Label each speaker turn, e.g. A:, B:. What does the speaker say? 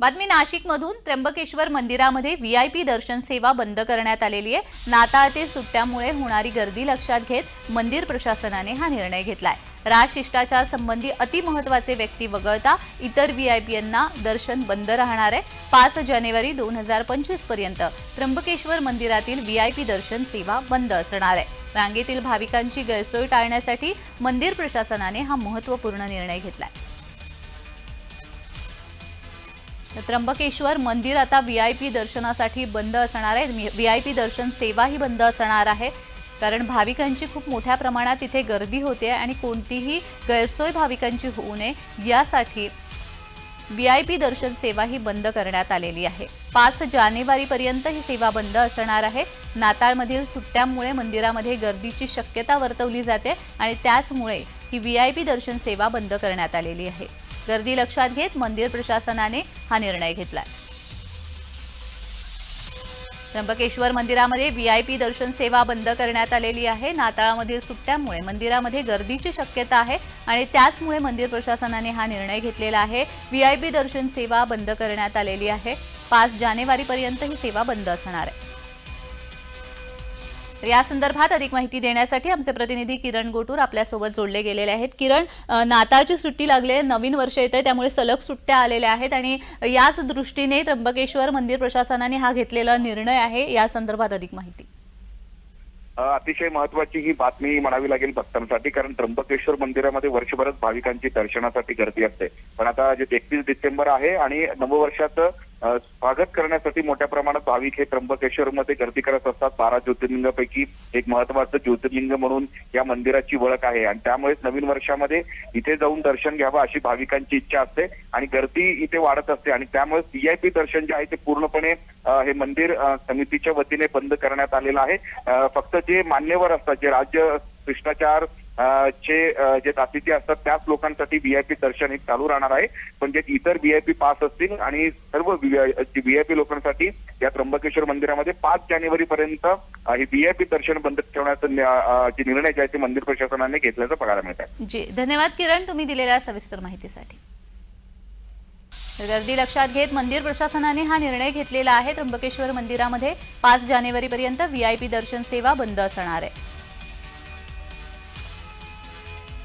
A: बातमी नाशिकमधून त्र्यंबकेश्वर मंदिरामध्ये व्ही आय पी दर्शन सेवा बंद करण्यात आलेली आहे. नाताळ ते सुट्ट्यामुळे होणारी गर्दी लक्षात घेत मंदिर प्रशासनाने हा निर्णय घेतलाय. राजशिष्टाचार संबंधी अतिमहत्वाचे व्यक्ती वगळता इतर व्ही आय पीयांना दर्शन बंद राहणार आहे. पाच जानेवारी दोन हजार पंचवीसपर्यंत त्र्यंबकेश्वर मंदिरातील व्ही आय पी दर्शन सेवा बंद असणार आहे. रांगेतील भाविकांची गैरसोय टाळण्यासाठी मंदिर प्रशासनाने हा महत्त्वपूर्ण निर्णय घेतलाय. त्र्यंबकेश्वर मंदिर आता व्ही आय पी दर्शनासाठी बंद असणार आहे. व्ही आय पी दर्शन सेवाही बंद असणार आहे. कारण भाविकांची खूप मोठ्या प्रमाणात इथे गर्दी होते आणि कोणतीही गैरसोय भाविकांची होऊ नये यासाठी व्ही आय पी दर्शन सेवा ही बंद करण्यात आलेली आहे. पाच जानेवारीपर्यंत ही सेवा बंद असणार आहे. नाताळमधील सुट्ट्यांमुळे मंदिरामध्ये गर्दीची शक्यता वर्तवली जाते आणि त्याचमुळे ही व्ही आय पी दर्शन सेवा बंद करण्यात आलेली आहे. गर्दी लक्षात घेत मंदिर प्रशासनाने हा निर्णय घेतलाय. त्र्यंबकेश्वर मंदिरामध्ये व्ही आय पी दर्शन सेवा बंद करण्यात आलेली आहे. नाताळामधील सुट्ट्यामुळे मंदिरामध्ये गर्दीची शक्यता आहे आणि त्याचमुळे मंदिर प्रशासनाने हा निर्णय घेतलेला आहे. व्ही आय पी दर्शन सेवा बंद करण्यात आलेली आहे. पाच जानेवारीपर्यंत ही सेवा बंद असणार आहे. तर या संदर्भात अधिक माहिती देण्यासाठी आमचे प्रतिनिधी किरण गोटूर आपल्यासोबत जोडले गेलेले आहेत. किरण नाताळची सुट्टी लागले नवीन वर्ष येत आहे त्यामुळे सलग सुट्ट्या आलेल्या आहेत आणि याच दृष्टीने त्र्यंबकेश्वर मंदिर प्रशासनाने हा घेतलेला निर्णय आहे या संदर्भात अधिक माहिती.
B: अतिशय महत्वाची ही बातमी म्हणावी लागेल भक्तांसाठी कारण त्र्यंबकेश्वर मंदिरामध्ये वर्षभरच भाविकांची दर्शनासाठी गर्दी असते. पण आता जे एकतीस डिसेंबर आहे आणि नववर्षाचं स्वागत करण्यासाठी मोठ्या प्रमाणात भाविक हे त्र्यंबकेश्वर मध्ये गर्दी करत असतात. बारा ज्योतिर्लिंगापैकी एक महत्वाचं ज्योतिर्लिंग म्हणून या मंदिराची ओळख आहे. आणि त्यामुळेच नवीन वर्षामध्ये इथे जाऊन दर्शन घ्यावं अशी भाविकांची इच्छा असते आणि गर्दी इथे वाढत असते. आणि त्यामुळे सीआयपी दर्शन जे आहे ते पूर्णपणे हे मंदिर समितीच्या वतीने बंद करण्यात आलेलं आहे. फक्त जे मान्यवर असतात जे राज्य शिष्टाचार चे जे तासिती असतात त्याच लोकांसाठी व्हीआयपी दर्शन हे चालू राहणार आहे. पण जे इतर व्हीआयपी पास असतील आणि सर्व व्हीआयपी लोकांसाठी या त्र्यंबकेश्वर मंदिरामध्ये पाच जानेवारी पर्यंत हे व्हीआयपी दर्शन बंद ठेवण्याचा जे निर्णय जे आहे ते मंदिर प्रशासनाने घेतल्याचं बघायला मिळत आहे
A: जी धन्यवाद किरण तुम्ही दिलेल्या सविस्तर माहितीसाठी. गर्दी लक्षात घेत मंदिर प्रशासनाने हा निर्णय घेतलेला आहे. त्र्यंबकेश्वर मंदिरामध्ये पाच जानेवारीपर्यंत व्हीआयपी दर्शन सेवा बंद असणार आहे.